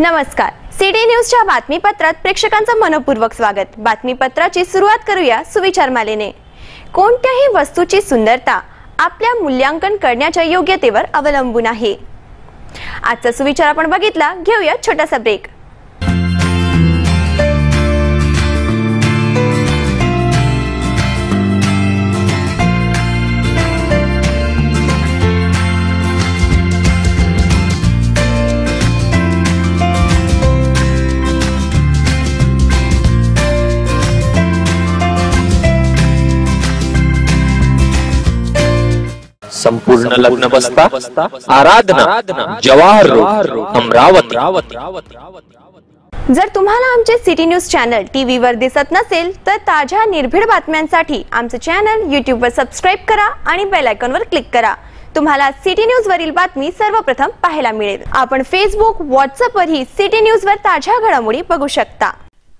नमस्कार. सिटी न्यूजच्या बातमीपत्रात प्रेक्षकांचं मनपूर्वक स्वागत. बातमीपत्राची सुरुवात करूया सुविचार मालेने. कोणत्याही वस्तूची सुंदरता आपल्या मूल्यांकन करण्याच्या योग्यतेवर अवलंबून आहे. आजचा सुविचार आपण बघितला. घेऊया छोटासा ब्रेक संपूर्ण लग्न बसता आराधना जवाहर रोड अमरावती. जर तुम्हाला आमचे सिटी न्यूज चॅनल टीव्हीवर दिसत नसेल तर ताज्या निर्भीड बातम्यांसाठी आमचं चॅनल यूट्यूबवर सबस्क्राईब करा आणि बेल आयकॉनवर क्लिक करा. तुम्हाला सिटी न्यूज वरील बातमी सर्वप्रथम पाहायला मिळेल. आपण फेसबुक व्हॉट्सअप वरही सिटी न्यूज वर ताज्या घडामोडी बघू शकता.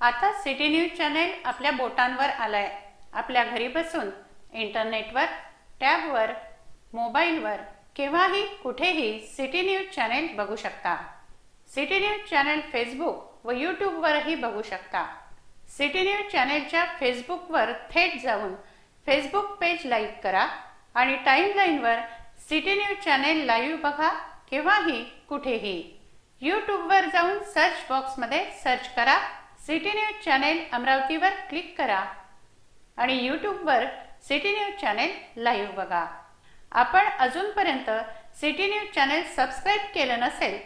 आता सिटी न्यूज चॅनेल आपल्या बोटांवर आलाय. आपल्या घरी बसून इंटरनेटवर टॅबवर मोबाईलवर केव्हाही कुठेही सिटी न्यूज चॅनेल बघू शकता. सिटी न्यूज चॅनेल फेसबुक व यूट्यूबवरही बघू शकता. सिटी न्यूज चॅनेलच्या फेसबुकवर थेट जाऊन फेसबुक पेज लाईक करा आणि टाईमलाईनवर सिटी न्यूज चॅनेल लाईव्ह बघा केव्हाही कुठेही. यूट्यूबवर जाऊन सर्च बॉक्समध्ये सर्च करा सिटी न्यूज चॅनेल अमरावतीवर क्लिक करा आणि यूट्यूबवर सिटी न्यूज चॅनेल लाईव्ह बघा. आपण अजूनपर्यंत सिटी न्यूज चॅनेल सबस्क्राईब केलं नसेल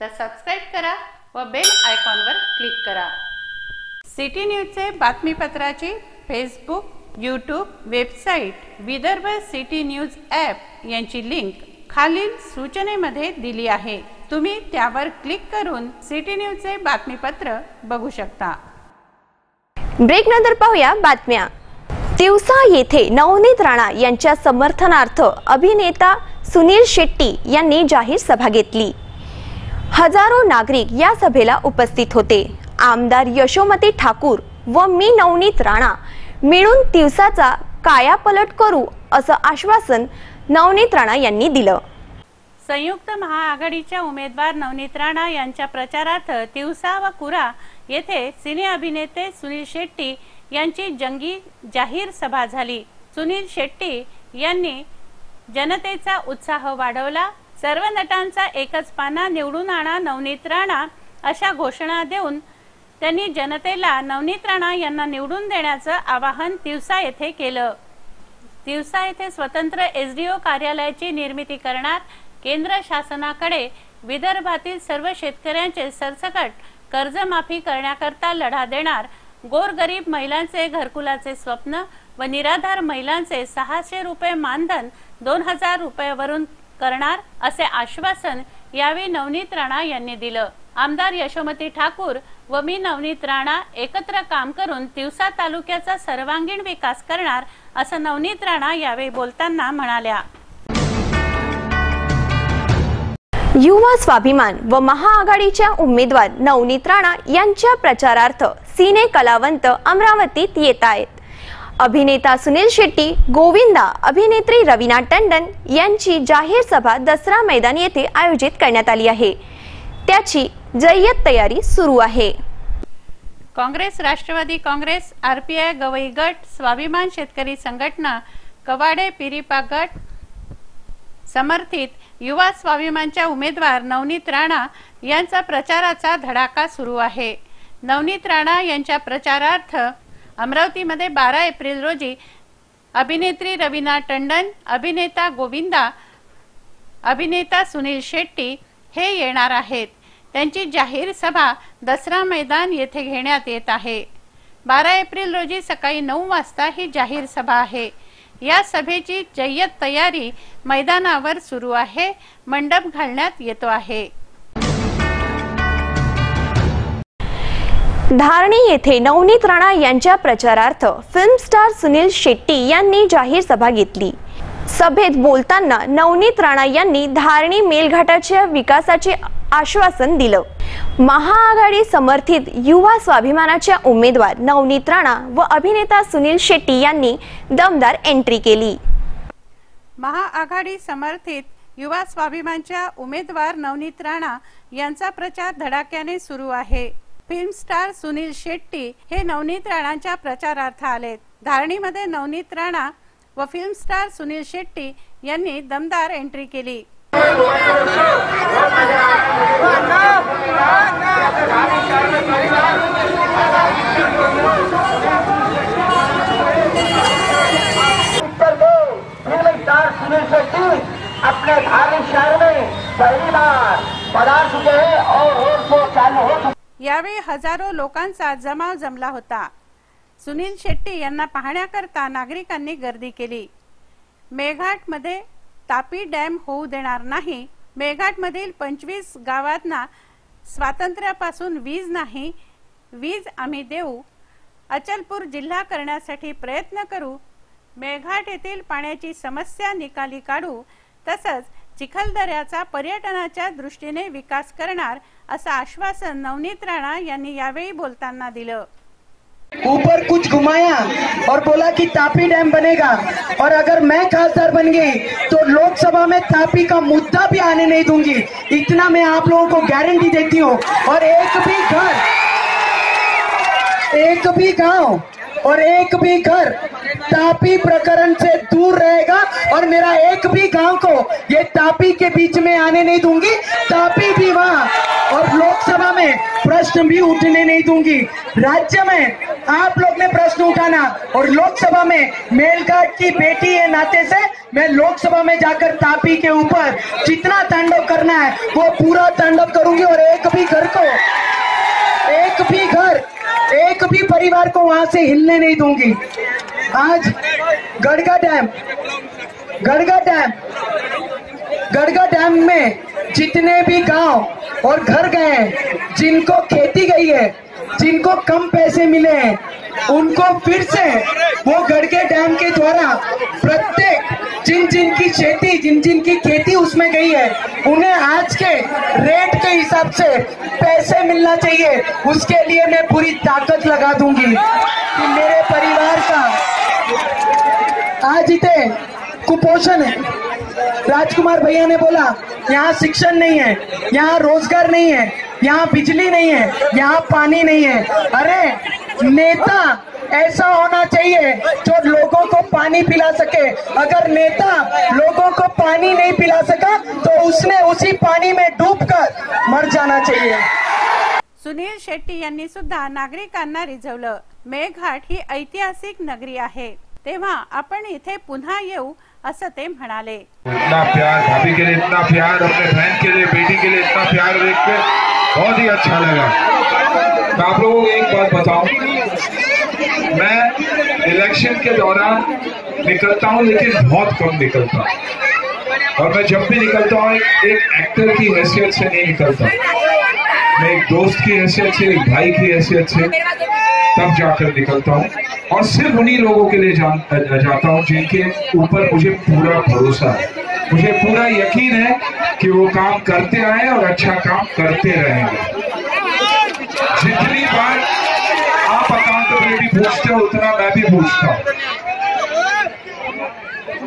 तर सबस्क्राईब करा व बेल आयकॉनवर क्लिक करा. सिटी न्यूजचे बातमीपत्राची Facebook YouTube website Vidarbha city news app यांची लिंक खालील सूचनेमध्ये दिली आहे. तुम्ही त्यावर क्लिक करून सिटी न्यूजचे बातमीपत्र बघू शकता. ब्रेक नंतर पाहूया बातम्या. तिवसा येथे नवनीत राणा यांच्या समर्थनार्थ अभिनेता सुनील शेट्टी यांनी जाहीर सभा घेतली. हजारो नागरिक या सभेला उपस्थित होते. आमदार यशोमती ठाकूर व मी नवनीत राणा मिळून तिवसाचा कायापलट करू असं आश्वासन नवनीत राणा यांनी दिलं. संयुक्त महाआघाडीच्या उमेदवार नवनीत राणा यांच्या प्रचारार्थ तिवसा व कुरा येथे सिने अभिनेते सुनील शेट्टी यांची जंगी जाहीर सभा झाली. सुनील शेट्टी यांनी जनतेचा उत्साह वाढवला. सर्व नटांचा एकच पाना निवडून आणा नवनीत राणा अशा घोषणा देऊन त्यांनी जनतेला नवनीत राणा यांना निवडून देण्याचं आवाहन तिवसा येथे केलं. तिवसा येथे स्वतंत्र एसडीओ कार्यालयाची निर्मिती करणार केंद्र शासनाकडे विदर्भातील सर्व शेतकऱ्यांचे सरसकट कर्जमाफी करण्याकरता लढा देणार गोरगरीब महिलांचे घरकुलाचे स्वप्न व निराधार महिलांचे सहाशे रुपये मानधन दोन हजार रुपयावरून करणार असे आश्वासन यावेळी नवनीत राणा यांनी दिलं. आमदार यशोमती ठाकूर व मी नवनीत राणा एकत्र काम करून तिवसा तालुक्याचा सर्वांगीण विकास करणार असं नवनीत राणा यावेळी बोलताना म्हणाल्या. युवा स्वाभिमान व महाआघाडीच्या उमेदवार नवनीत राणा यांच्या प्रचारार्थ सिने कलावंत अमरावतीत येत आहेत. अभिनेता सुनील शेट्टी गोविंदा अभिनेत्री रवीना टंडन यांची जाहीर सभा दसरा मैदान येथे आयोजित करण्यात आली आहे. त्याची जय्यत तयारी सुरू आहे. काँग्रेस राष्ट्रवादी काँग्रेस आरपीआय गवई गट स्वाभिमान शेतकरी संघटना कवाडे पिरिपा गट समर्थित युवा स्वाभिमानच्या उमेदवार नवनीत राणा यांचा प्रचाराचा धडाका सुरू आहे. नवनीत राणा यांच्या प्रचारार्थ अमरावतीमध्ये बारा एप्रिल रोजी अभिनेत्री रवीना टंडन अभिनेता गोविंदा अभिनेता सुनील शेट्टी हे येणार आहेत. त्यांची जाहीर सभा दसरा मैदान येथे घेण्यात येत आहे. बारा एप्रिल रोजी सकाळी नऊ वाजता ही जाहीर सभा आहे. या सभेची जय्यत तयारी मैदानावर सुरू आहे. मंडप घालण्यात येतो आहे. धारणी येथे नवनीत राणा यांच्या प्रचारार्थ फिल्म स्टार सुनील शेट्टी यांनी जाहीर सभा घेतली. सभेत बोलताना नवनीत राणा यांनी धारणी मेलघाटाच्या विकासाचे आश्वासन दिलं. महाआघाडी समर्थित युवा स्वाभिमानाच्या उमेदवार नवनीत राणा व अभिनेता सुनील शेट्टी यांनी दमदार एंट्री केली. महाआघाडी समर्थित युवा स्वाभिमानच्या उमेदवार नवनीत राणा यांचा प्रचार धडाक्याने सुरू आहे. फिल्म स्टार सुनील शेट्टी हे नवनीत राणांच्या प्रचारार्थ आलेत. धारणीमध्ये नवनीत राणा व फिल्म स्टार सुनील शेट्टी यांनी दमदार एंट्री केली. अपने धार्मिक शहर में पहली बार पधार चुके हैं और रोड शो चालू हो चुके यावेळी हजारो लोकांचा जमाव जमला होता. सुनील शेट्टी यांना पाहण्याकरता नागरिकांनी गर्दी केली. मेघाटमध्ये तापी डॅम होऊ देणार नाही. मेघाटमधील पंचवीस गावांना स्वातंत्र्यापासून वीज नाही वीज आम्ही देऊ. अचलपूर जिल्हा करण्यासाठी प्रयत्न करू. मेघाट येथील पाण्याची समस्या निकाली काढू. तसंच चिखलदऱ्याचा पर्यटनाच्या दृष्टीने विकास करणार असं आश्वासन नवनीत राणा यांनी यावेळी बोलताना दिलं. ऊपर कुछ घुमाया और बोला कि तापी डैम बनेगा। और अगर मैं खासदार बन गई तो लोकसभा में तापी का मुद्दा भी आने नहीं दूंगी। इतना मैं आप लोगों को गारंटी देती हूँ। और एक भी घर एक भी गांव और एक भी घर तापी प्रकरण से दूर रहेगा और मेरा एक भी गाँव को ये तापी के बीच में आने नहीं दूँगी। तापी भी वहाँ और लोकसभा में प्रश्न भी उठने नहीं दूँगी। राज्य में आप लोग ने प्रश्न उठाना और लोकसभा में मेलघाट की बेटी है नाते से मैं लोकसभा में जाकर तापी के ऊपर जितना तांडव करना है, वो पूरा तांडव करूँगी और एक भी घर को, एक भी घर एक भी परिवार को वहाँ से हिलने नहीं दूँगी। आज Gadga dam Gadga dam Gadga dam में जितने भी गाँव और घर गए हैं, जिनको खेती गई है जिनको कम पैसे मिले हैं, उनको फिर से वो गड़गे डैम के द्वारा प्रत्येक जिन जिन की खेती, जिन जिन की खेती उसमें गई है, उन्हें आज के रेट के हिसाब से पैसे मिलना चाहिए। उसके लिए मैं पूरी ताकत लगा दूँगी कि मेरे परिवार का आज इतने कुपोषण है। राजकुमार भैया ने बोला, यहाँ शिक्षण नहीं है, यहाँ रोज़गार नहीं है यहाँ बिजली नहीं है, यहाँ पानी नहीं है। अरे, नेता, ऐसा होना चाहिए जो लोगों को पानी पिला सके। अगर नेता लोगों को पानी नहीं पिला सका तो उसने उसी पानी में डूबकर मर जाना चाहिए। सुनील शेट्टी यांनी सुद्धा नागरिकांना रिझवलं. मेळघाट ही ऐतिहासिक नगरी आहे. तेव्हा आपण इथे पुन्हा येऊ ते इतना प्यार भाभी के लिए इतना प्यार अपने बहन के लिए बेटी के लिए इतना प्यार देख के बहुत ही अच्छा लगा। मैं आप लोगों को एक बात बताऊँ। मैं इलेक्शन के दौरान निकलता हूँ लेकिन बहुत कम निकलता और मैं जब भी निकलता हूँ एक, एक एक्टर की हैसियत से नहीं निकलता। मैं एक दोस्त की हैसियत से एक भाई की हैसियत से तब जाकर निकलता हूँ। और सिर्फ़ उन्हीं लोगों के लिए जान जाता हूँ जिनके ऊपर मुझे पूरा भरोसा है। मुझे पूरा यकीन है कि वो काम करते आए और अच्छा काम करते रहेंगे। जितनी बार आप अकाउंटेबिलिटी पूछते हो, उतना मैं भी पूछता हूँ।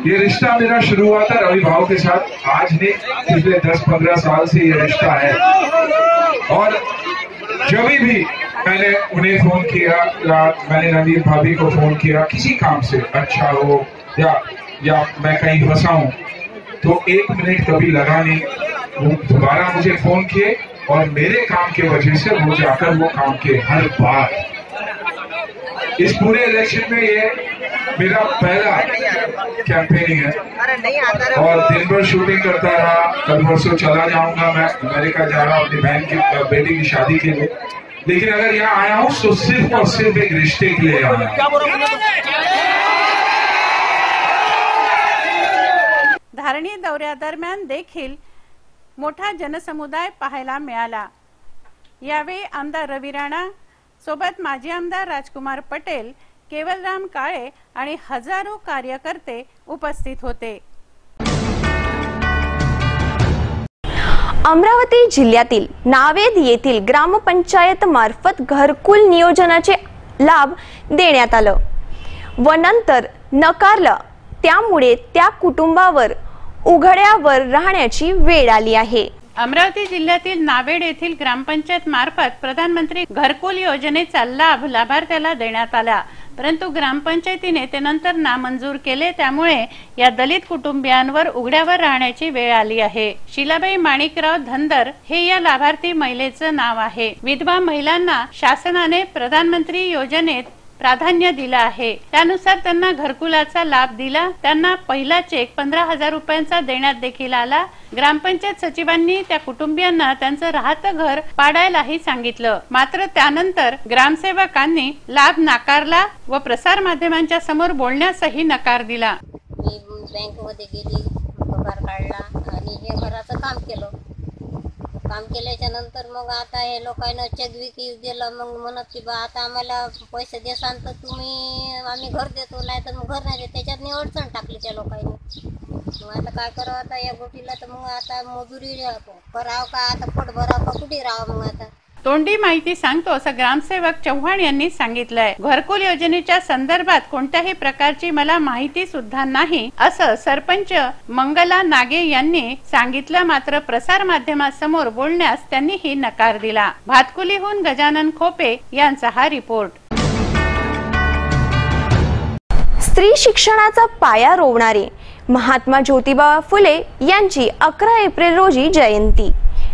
ये रिश्ता मेरा शुरू हुआ था रवि भाव के साथ। आज नहीं, पिछले 10-15 साल से ये रिश्ता है। और जब भी मैंने उन्हें फ़ोन किया, या मैंने नवीन भाभी को फ़ोन किया, किसी काम से अच्छा हो, या या मैं कहीं फंसा हूँ तो एक मिनट कभी लगा नहीं। वो दोबारा मुझे फ़ोन किए, और मेरे काम की वजह से वो जाकर वो काम किए हर बार। इस पूरे इलेक्शन में ये मेरा पहला कैंपेनिंग है। और दिन भर शूटिंग करता रहा, कल परसों चला जाऊँगा मैं, अमेरिका जा रहा हूँ अपनी बहन की बेटी की शादी के लिए। लेकिन अगर यहाँ आया हूँ तो सिर्फ और सिर्फ एक रिश्ते के लिए आया हूँ। धारणी दौऱ्यादरम्यान देखील मोठा जनसमुदाय पाहायला मिळाला. यावेळी आमदार रवी राणा सोबत माजी आमदार राजकुमार पटेल केवलराम काळे आणि हजारो कार्यकर्ते उपस्थित होते. अमरावती जिल्ह्यातील नावेद येथील ग्रामपंचायत मार्फत घरकुल नियोजनाचे लाभ देण्यात आलं. व नंतर नकारलं. त्यामुळे त्या कुटुंबावर उघड्यावर राहण्याची वेळ आली आहे. अमरावती जिल्ह्यातील नावेड येथील ग्रामपंचायत मार्फत प्रधानमंत्री घरकुल योजनेचा लाभ लाभार्थ्याला देण्यात आला. परंतु ग्रामपंचायतीने ते नंतर नामंजूर केले त्यामुळे या दलित कुटुंबियांवर उघड्यावर राहण्याची वेळ आली आहे. शिलाबाई माणिकराव धनदर हे या लाभार्थी महिलेचं नाव आहे. विधवा महिलांना शासनाने प्रधानमंत्री योजनेत प्राधान्य दिलं आहे. त्यानुसार त्यांना घरकुलाचा लाभ दिला. त्यांना पहिला चेक पंधरा हजार रुपयांचा देण्यात देखील आला. ग्रामपंचायत सचिवांनी त्या कुटुंबियांना त्यांचं राहतं घर पाडायलाही सांगितलं. मात्र त्यानंतर ग्रामसेवकांनी लाभ नाकारला व प्रसार माध्यमांच्या समोर बोलण्यासही नकार दिला. मी बँकमध्ये गेली पगार काढला आणि हे घराचं काम केलं. काम केल्याच्यानंतर मग आता हे लोकांना चेकविक दिलं मग म्हणत की बा आता आम्हाला पैसे देसान तर तुम्ही आम्ही घर देतो नाही तर मग घर नाही देत. त्याच्यात अडचण टाकली त्या लोकांनी. मग आता काय करावं आता या गोटीला तर मग आता मजुरी करावं का आता पोट भरावं का? कुठे राहावं मग आता? तोंडी माहिती सांगतो असं ग्रामसेवक चव्हाण यांनी सांगितलंय. घरकुल योजनेच्या संदर्भात कोणत्याही प्रकारची मला माहिती सुद्धा नाही असं सरपंच मंगला नागे यांनी सांगितलं. मात्र प्रसार माध्यमासमोर बोलण्यास त्यांनीही नकार दिला. भातकुलीहून गजानन खोपे यांचा हा रिपोर्ट. स्त्री शिक्षणाचा पाया रोवणारे महात्मा ज्योतिबा फुले यांची अकरा एप्रिल रोजी जयंती.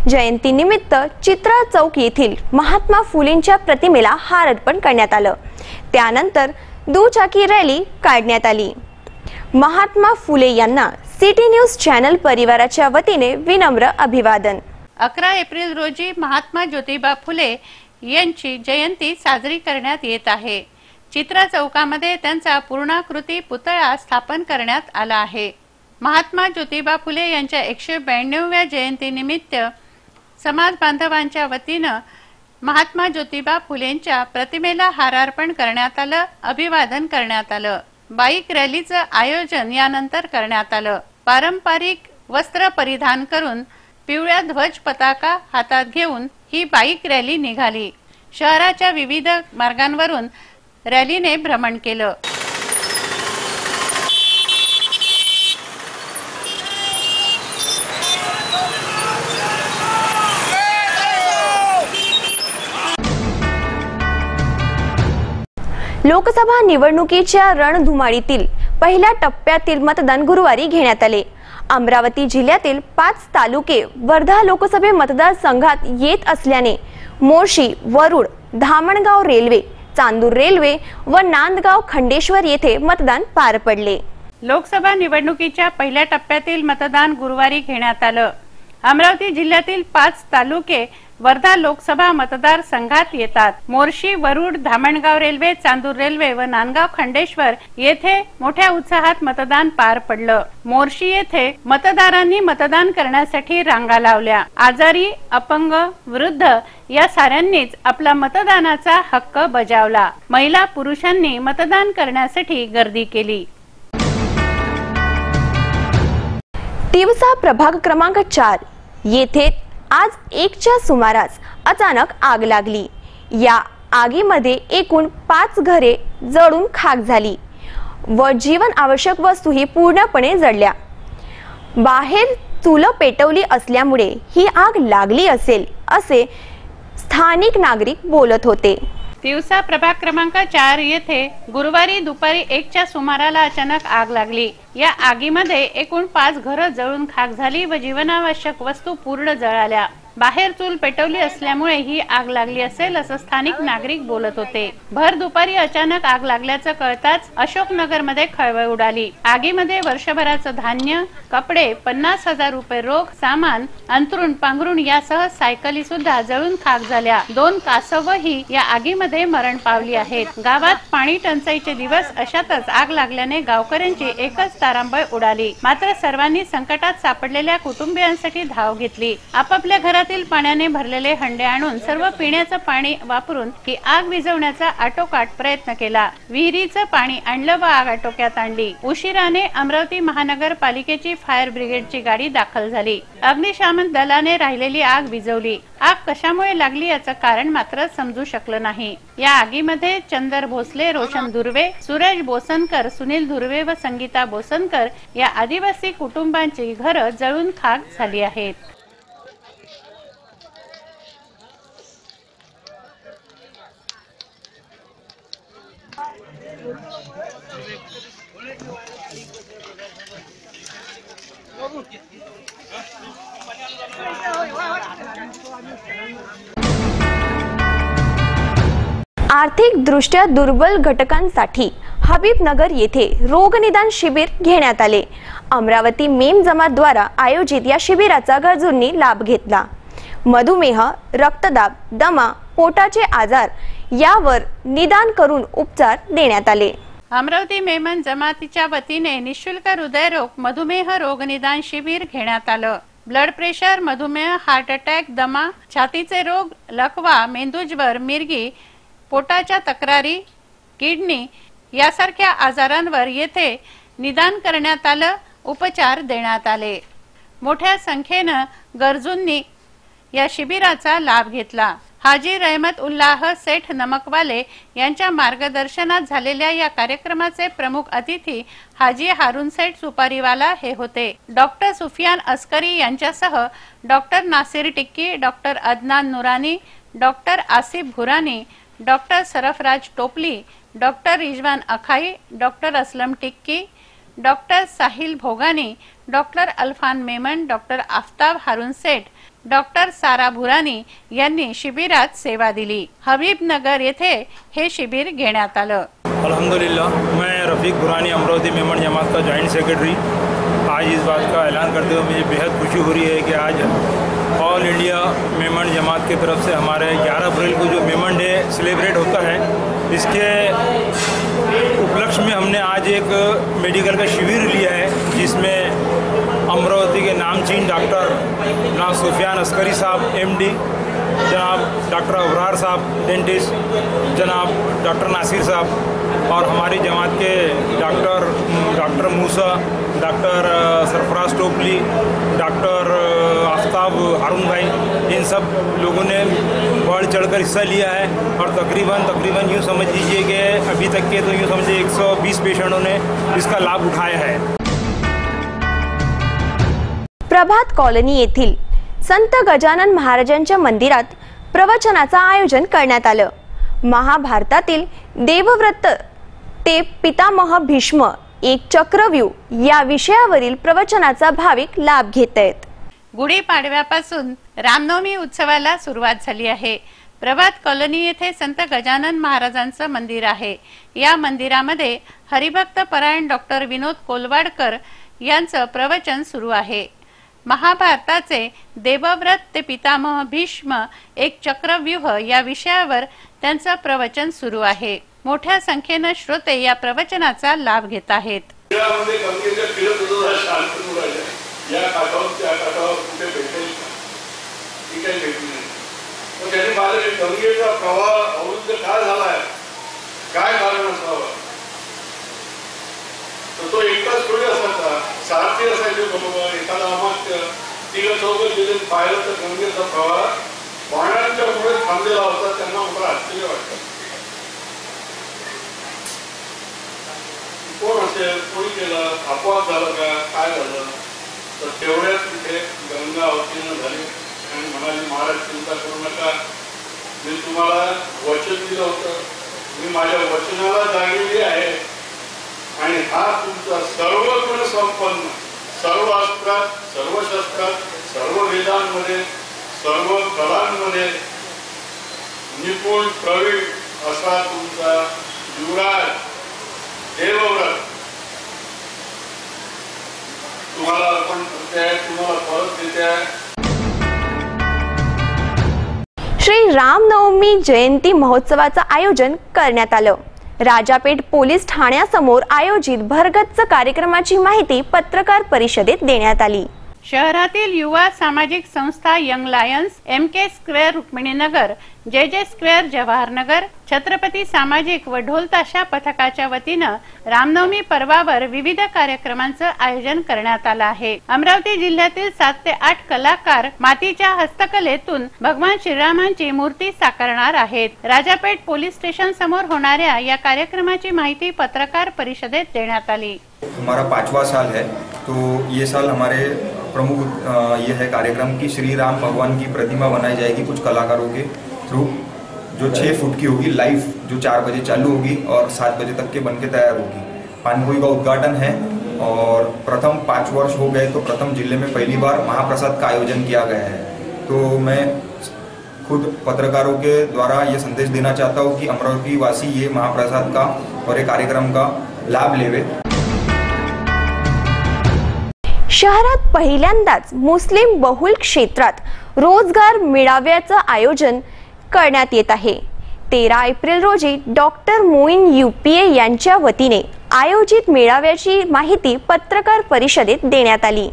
जयंतीनिमित्त चित्रा चौक येथील महात्मा फुलेंच्या प्रतिमेला हार अर्पण करण्यात आलं. त्यानंतर दुचाकी रॅली काढण्यात आली. महात्मा फुले यांना सिटी न्यूज चॅनल परिवाराच्या वतीने विनम्र अभिवादन. अकरा एप्रिल रोजी महात्मा ज्योतिबा फुले यांची जयंती साजरी करण्यात येत आहे. चित्रा चौकामध्ये त्यांचा पूर्णाकृती पुतळा स्थापन करण्यात आला आहे. महात्मा ज्योतिबा फुले यांच्या एकशे ब्याण्णव्या जयंतीनिमित्त समाज बांधवांच्या वतीनं महात्मा ज्योतिबा फुलेंच्या प्रतिमेला हारार्पण करण्यात आलं अभिवादन करण्यात आलं. बाईक रॅलीचं आयोजन यानंतर करण्यात आलं. पारंपरिक वस्त्र परिधान करून पिवळ्या ध्वज पताका हातात घेऊन ही बाईक रॅली निघाली. शहराच्या विविध मार्गांवरून रॅलीने भ्रमण केलं. लोकसभा निवडणुकीच्या रणधुमाळीतील पहिल्या टप्प्यातील मतदान गुरुवारी घेण्यात आले. अमरावती जिल्ह्यातील पाच तालुके वर्धा लोकसभे मतदारसंघात येत असल्याने मोर्शी वरुड धामणगाव रेल्वे चांदूर रेल्वे व नांदगाव खंडेश्वर येथे मतदान पार पडले. लोकसभा निवडणुकीच्या पहिल्या टप्प्यातील मतदान गुरुवारी घेण्यात आलं. अमरावती जिल्ह्यातील पाच तालुके वर्धा लोकसभा मतदारसंघात येतात. मोर्शी वरुड धामणगाव रेल्वे चांदूर रेल्वे व नांदगाव खंडेश्वर येथे मोठ्या उत्साहात मतदान पार पडलं. मोर्शी येथे मतदारांनी मतदान करण्यासाठी रांगा लावल्या. आजारी अपंग वृद्ध या साऱ्यांनीच आपला मतदानाचा हक्क बजावला. महिला पुरुषांनी मतदान करण्यासाठी गर्दी केली. तिवसा प्रभाग क्रमांक चार. येथे आज एकच्या सुमारास अचानक आग लागली. या आगीमध्ये एकूण पाच घरे जळून खाक झाली व जीवन आवश्यक वस्तूही पूर्णपणे जळल्या. बाहेर चुलं पेटवली असल्यामुळे ही आग लागली असेल असे स्थानिक नागरिक बोलत होते. तिवसा प्रभाग क्रमांक चार येथे गुरुवारी दुपारी एकच्या सुमाराला अचानक आग लागली. या आगीमध्ये एकूण पाच घरं जळून खाक झाली व जीवनावश्यक वस्तू पूर्ण जळाल्या. बाहेर चूल पेटवली असल्यामुळे ही आग लागली असेल असं स्थानिक नागरिक बोलत होते. भर दुपारी अचानक आग लागल्याचं कळताच अशोकनगरमध्ये खळबळ उडाली. आगीमध्ये वर्षभराचं धान्य कपडे पन्नास हजार रुपये रोख सामान अंतरुण पांघरुण यासह सायकली सुद्धा जळून खाक झाल्या. दोन कासवही या आगीमध्ये मरण पावली आहेत. गावात पाणी टंचाईचे दिवस अशातच आग लागल्याने गावकऱ्यांची एकच तारांबळ उडाली. मात्र सर्वांनी संकटात सापडलेल्या कुटुंबियांसाठी धाव घेतली. आपापल्या घरात समुद्रातील पाण्याने भरलेले हंडे आणून सर्व पिण्याचं पाणी वापरून ही आग विझवण्याचा आटोकाट प्रयत्न केला. विहिरीचं पाणी आणलं व आग आटोक्यात आणली. उशिराने अमरावती महानगरपालिकेची फायर ब्रिगेडची गाडी दाखल झाली. अग्निशामन दलाने राहिलेली आग विझवली. आग कशामुळे लागली याचं कारण मात्र समजू शकलं नाही. या आगीमध्ये चंदर भोसले रोशन धुर्वे सुरेश बोसनकर सुनील धुर्वे व संगीता बोसनकर या आदिवासी कुटुंबांची घरं जळून खाक झाली आहेत. आर्थिक दृष्ट्या दुर्बल घटकांसाठी हबीबनगर येथे रोगनिदान शिबिर घेण्यात आले. अमरावती मेम जमातद्वारा आयोजित या शिबिराचा गरजूंनी लाभ घेतला. मधुमेह रक्तदाब दमा पोटाचे आजार यावर निदान करून उपचार देण्यात आले. अमरावती मेमन जमातीच्या वतीने निशुल्क हृदयरोग मधुमेह रोग निदान शिबिर घेण्यात आलं. ब्लड प्रेशर मधुमेह हार्ट अटॅक दमा छातीचे रोग लकवा मेंदूज्वर मिरगी पोटाच्या तक्रारी किडनी यासारख्या आजारांवर येथे निदान करण्यात आलं उपचार देण्यात आले. मोठ्या संख्येनं गरजूंनी या शिबिराचा लाभ घेतला. हाजी रहमत उल्लाह सेठ नमकवाले यांच्या मार्गदर्शनात झालेल्या या कार्यक्रमाचे प्रमुख अतिथी हाजी हारून सेठ सुपारीवाला हे होते. डॉक्टर सुफियान अस्करी यांच्यासह doctor Nasir Tikki doctor Adnan Noorani doctor Asif Bhurani doctor Sarfaraz Topli doctor Rizwan Akhai doctor Aslam Tikki doctor Sahil Bhogani doctor Alfan Memon doctor Aftab Haroon Seth doctor Sara Bhurani यांनी शिबिरात सेवा दिली. हबीबनगर येथे हे शिबिर घेण्यात आलं. अल्हम्दुलिल्लाह मैं रफ़ीक भुरानी अमरावती मेमन जमात का जॉइंट सेक्रेटरी आज इस बात का ऐलान करते हुए मुझे बेहद खुशी हो रही है कि आज ऑल इंडिया मेमन जमात की तरफ़ से हमारे 11 अप्रैल को जो मेमन डे सेलिब्रेट होता है, इसके उपलक्ष्य में हमने आज एक मेडिकल का शिविर लिया है, जिसमें अमरावती के नामचीन डॉक्टर जनाब सुफियान अस्करी साहब एमडी जनाब डॉक्टर अबरार साहब डेंटिस्ट जनाब डॉक्टर नासिर साहब और हमारी जमात के doctor doctor Musa, doctor Sarfaraz Topli, doctor Aftab हारून भाई, इन सब लोगों ने बढ़ चढ़कर हिस्सा लिया है। और तकरीबन तकरीबन यूँ समझ लीजिए कि अभी तक के तो यूँ समझिए 120 पेशेंटों ने इसका लाभ उठाया है। प्रभात कॉलनी येथील संत गजानन महाराजांच्या मंदिरात प्रवचनाचं आयोजन करण्यात आलं. महाभारतातील देवव्रत ते पितामह भीष्म एक चक्रव्यूह या विषयावरील प्रवचनाचा भाविक लाभ घेत आहेत. गुढीपाडव्यापासून रामनवमी उत्सवाला सुरुवात झाली आहे. प्रभात कॉलनी येथे संत गजानन महाराजांचं मंदिर आहे. या मंदिरामध्ये हरिभक्त परायण डॉक्टर विनोद कोलवाडकर यांचं प्रवचन सुरू आहे. महाभारताचे देवव्रत ते पितामह भीष्म एक चक्रव्यूह या विषयावर त्यांचं प्रवचन सुरू आहे. मोठ्या संख्येनं श्रोते या प्रवचनाचा लाभ घेत आहेत. काय कारण असावा? तो एकटाच थोडी असायचा. सारथी असायचे बरोबर. एखादा अमात्य तिघं चौघ गेले पाहिलं तर गंगेचा प्रवाह पाण्याच्या पुढे थांबलेला होता. त्यांना मला आश्चर्य वाटतं कोण असेल कोणी केलं? अपवाद झालं का? काय झालं? तर तेवढ्याच तिथे गंगा अवतीर्ण झाली. आणि म्हणाली महाराज चिंता करू नका. मी तुम्हाला वचन दिलं होतं. मी माझ्या वचनाला जागलेली आहे. आणि हा तुमचा सर्व गुण संपन्न सर्व अस्त्रात सर्व शस्त्रात सर्व वेदांमध्ये सर्व कलांमध्ये निपुण प्रवीण असा तुमचा युवराज देवव्रत तुम्हाला अर्पण करते आहे तुम्हाला परत देते. आहे श्री रामनवमी जयंती महोत्सवाचं आयोजन करण्यात आलं. राजापेठ पोलीस ठाण्यासमोर आयोजित भरगच्च कार्यक्रमाची माहिती पत्रकार परिषदेत देण्यात आली. शहरातील युवा सामाजिक संस्था Young Lions M K square Rukmininagar J J square Jawahar Nagar. Chhatrapati सामाजिक व ढोलताशा पथकाच्या वतीनं रामनवमी पर्वावर विविध कार्यक्रमांचं आयोजन करण्यात आलं आहे. अमरावती जिल्ह्यातील सात ते आठ कलाकार मातीच्या हस्तकलेतून भगवान श्रीरामांची मूर्ती साकारणार आहेत. राजापेठ पोलीस स्टेशन समोर होणाऱ्या या कार्यक्रमाची माहिती पत्रकार परिषदेत देण्यात आली. हमारा पांचवा साल है तो ये साल हमारे प्रमुख ये है कार्यक्रम की श्री राम भगवान की प्रतिमा बनाई जाएगी कुछ कलाकारों के। थ्रू जो छः फुट की होगी लाइव जो चार बजे चालू होगी और सात बजे तक के बन के तैयार होगी। पानपुरी का उद्घाटन है और प्रथम पाँच वर्ष हो गए तो प्रथम ज़िले में पहली बार महाप्रसाद का आयोजन किया गया है। तो मैं खुद पत्रकारों के द्वारा ये संदेश देना चाहता हूँ कि अमरावती वासी ये महाप्रसाद का और ये कार्यक्रम का लाभ लेवे। शहरात पहिल्यांदाच मुस्लिम बहुल क्षेत्रात रोज़गार मेळाव्याचं आयोजन करण्यात येत आहे. तेरा एप्रिल रोजी डॉक्टर मोईन युपीए यांच्या वतीने आयोजित मेळाव्याची माहिती पत्रकार परिषदेत देण्यात आली.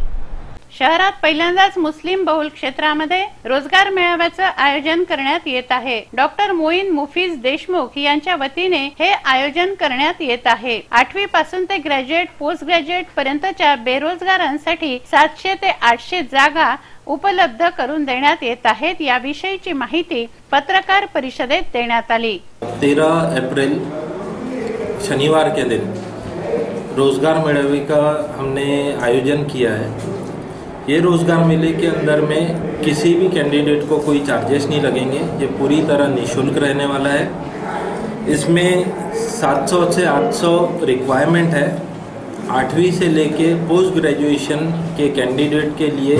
शहरात पहिल्यांदाच मुस्लिम बहुल क्षेत्रामध्ये रोजगार मेळाव्याचं आयोजन करण्यात येत आहे. डॉक्टर मोईन मुफीज देशमुख यांच्या वतीने हे आयोजन करण्यात येत आहे. आठवी पासून ते ग्रॅज्युएट पोस्ट ग्रॅज्युएट पर्यंतच्या बेरोजगारांसाठी सातशे ते आठशे जागा उपलब्ध करून देण्यात येत आहेत. याविषयीची माहिती पत्रकार परिषदेत देण्यात आली. तेरा अप्रैल शनिवार के दिन रोज़गार मेले का हमने आयोजन किया है? ये रोज़गार मेले के अंदर में किसी भी कैंडिडेट को कोई चार्जेस नहीं लगेंगे। ये पूरी तरह निशुल्क रहने वाला है। इसमें 700 से 800 रिक्वायरमेंट है। आठवीं से लेके पोस्ट ग्रेजुएशन के कैंडिडेट के लिए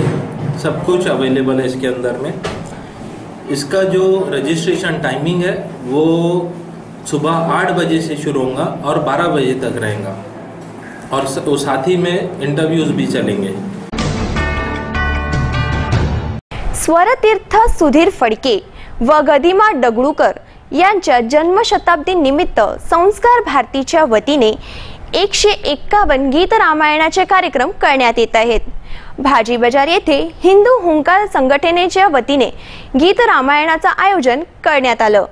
सब कुछ अवेलेबल है इसके अंदर में। इसका जो रजिस्ट्रेशन टाइमिंग है, वो सुबह आठ बजे से शुरू होगा और बारह बजे तक रहेगा। और साथ ही में इंटरव्यूज़ भी चलेंगे। स्वरतीर्थ सुधीर फडके व गदिमा डगळूकर यांच्या जन्मशताब्दी निमित्त संस्कार भारतीच्या वतीने एकशे एक्कावन्न गीत रामायणाचे कार्यक्रम करण्यात येत आहेत. भाजी बाजार येथे हिंदू हुंकार संघटनेच्या वतीने गीत रामायणाचं आयोजन करण्यात आलं.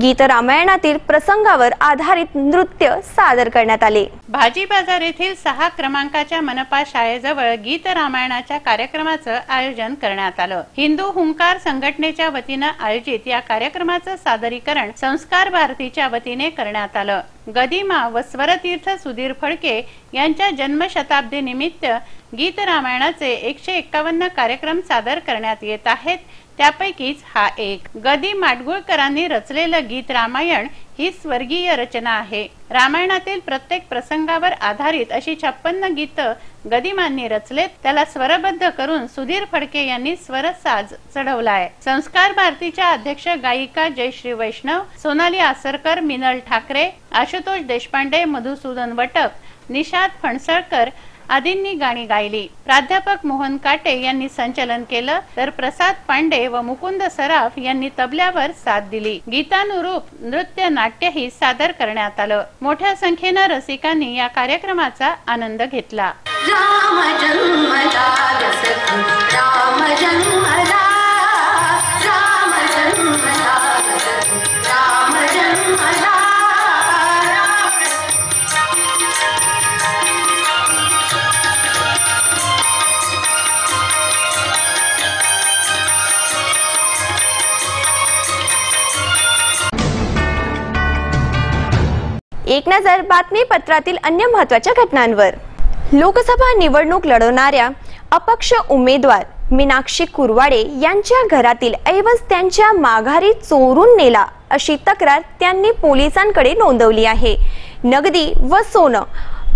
गीत रामायणातील प्रसंगावर आधारित नृत्य सादर करण्यात आले. भाजी बाजार येथील सहा क्रमांकाच्या मनपा शाळेजवळ गीत रामायणाच्या कार्यक्रमाचं आयोजन करण्यात आलं. हिंदू हुंकार संघटनेच्या वतीनं आयोजित या कार्यक्रमाचं सादरीकरण संस्कार भारतीच्या वतीने करण्यात आलं. गदिमा व स्वरतीर्थ सुधीर फडके यांच्या जन्मशताब्दी निमित्त गीत रामायणाचे एकशे एक्कावन्न कार्यक्रम सादर करण्यात येत आहेत. त्यापैकीच हा एक. गदी माडगुळकरांनी रचलेलं गीत रामायण ही स्वर्गीय रचना आहे. रामायणातील प्रत्येक प्रसंगावर आधारित अशी छप्पन्न गीत गदिमांनी रचलेत. त्याला स्वरबद्ध करून सुधीर फडके यांनी स्वरसाज चढवलाय. संस्कार भारतीच्या अध्यक्ष गायिका जयश्री वैष्णव सोनाली आसरकर मिनल ठाकरे आशुतोष देशपांडे मधुसूदन वटक निषाद फणसळकर आदींनी गाणी गायली. प्राध्यापक मोहन काटे यांनी संचलन केलं तर प्रसाद पांडे व मुकुंद सराफ यांनी तबल्यावर साथ दिली. गीतानुरूप नृत्य नाट्यही सादर करण्यात आलं. मोठ्या संख्येनं रसिकांनी या कार्यक्रमाचा आनंद घेतला. राम जन्मला राम जन्मला एक नजर बातमीपत्रातील अन्य महत्त्वाच्या घटनांवर. लोकसभा निवडणूक लढवणाऱ्या अपक्ष उमेदवार मीनाक्षी कुरवाडे यांच्या घरातील ऐवज त्यांच्या माघारी चोरून नेला अशी तक्रार त्यांनी पोलिसांकडे नोंदवली आहे. नगदी व सोनं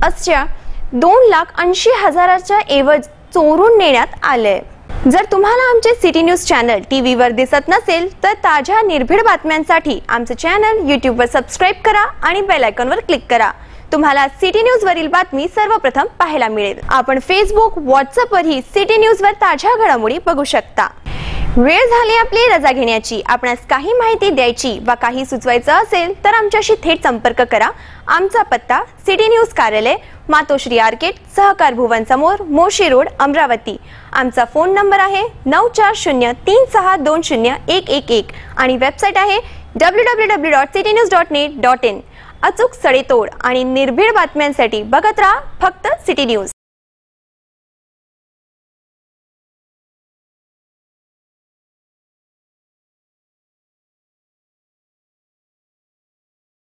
अशा दोन लाख ऐंशी हजाराच्या ऐवज चोरून नेण्यात आले जर तुम्हाला आमचे सिटी न्यूज चॅनल टी व्हीवर दिसत नसेल तर ताज्या निर्भीड बातम्यांसाठी आमचे चॅनल यूट्यूबवर सबस्क्राईब करा आणि बेल आयकॉनवर क्लिक करा. तुम्हाला सिटी न्यूज वरील बातमी सर्वप्रथम पाहायला मिळेल. आपण फेसबुक व्हॉट्सअपवरही सिटी न्यूज वर ताज्या घडामोडी बघू शकता. वेळ झाली आपली रजा घेण्याची. आपणास काही माहिती द्यायची वा काही सुचवायचं असेल तर आमच्याशी थेट संपर्क करा. आमचा पत्ता सिटी न्यूज कार्यालय मातोश्री आर्केट सहकार भुवन समोर मोशी रोड अमरावती. आमचा फोन नंबर आहे नऊ चार शून्य तीन सहा दोन शून्य एक एक एक आणि वेबसाईट आहे W W W dot city news dot net dot in अचूक सडेतोड आणि निर्भीड बातम्यांसाठी बघत राहा फक्त सिटी न्यूज